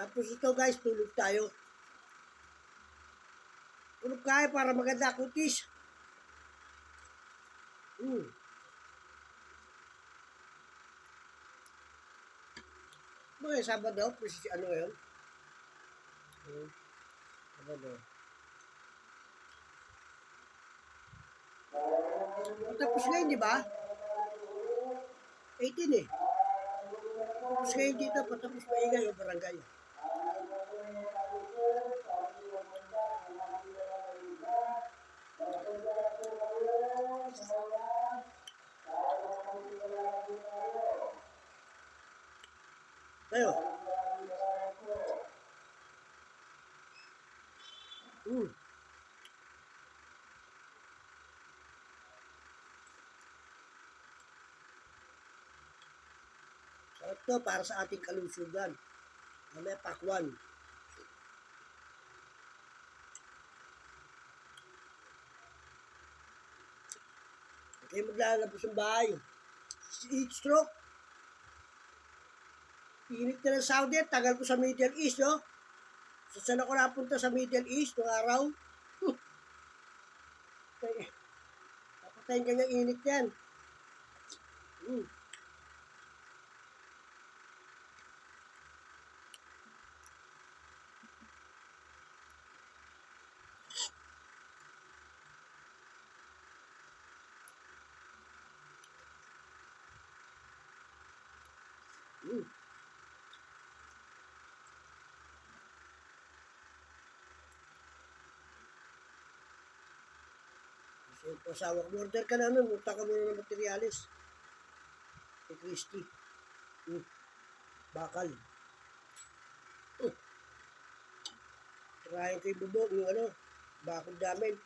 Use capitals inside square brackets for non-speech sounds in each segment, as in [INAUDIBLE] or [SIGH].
Tapos ito guys, tulog tayo. Tulog tayo para maganda kutis. Hmm. Mga Sabado, kasi ano yun? Hmm. Sabado. Tapos ngayon, di ba? 18 eh. Tapos ngayon dito, patapos maingay yung barangay. Tayo. Hmm. Sarap to para sa ating kalusugan. Mamaya pakwan. Okay, maglalabas ng bahay. Heat stroke. Init na ng Saudi, tagal ko sa Middle East, no? So, saan ako napunta sa Middle East noong araw? [LAUGHS] Okay. Napatayin kanyang init yan. Hmm. Hmm. Kasi yung pasawa ko, order ka na nun, ka muna ng materialis. Kay Christy. Hmm. Bakal. Hmm. Tirahin kay Bubog, yung ano, bakal namin.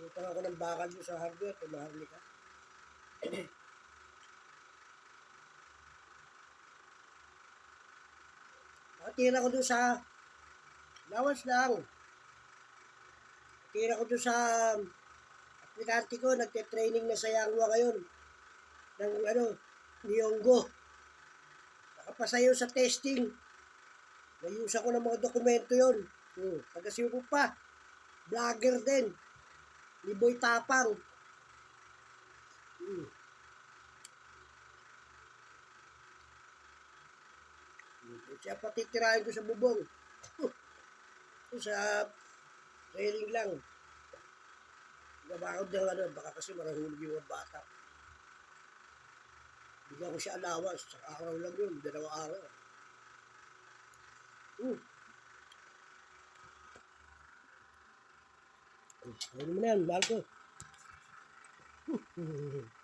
Punta ako ng bakal sa hardware, kay Maharlika. [CLEARS THROAT] Nakatira ko doon sa Lawas lang. Tira ko doon sa aplikante ko, nagte-training na sa Yangwa ngayon. Ng ano, Niyonggo. Nakapasayo sa testing. Nayusa ko ng mga dokumento yon. Hmm. Taga-siyo ko pa. Vlogger din. Ni Boy Tapang. Hmm. Siya patitirahin ko sa bubong. sa training lang. Gabakod ng ano, baka kasi marahulog yung bata. Bigyan ko siya allowance, sa araw lang yun, dalawang araw. Hmm. Ano mo na yan, mahal ko. [LAUGHS]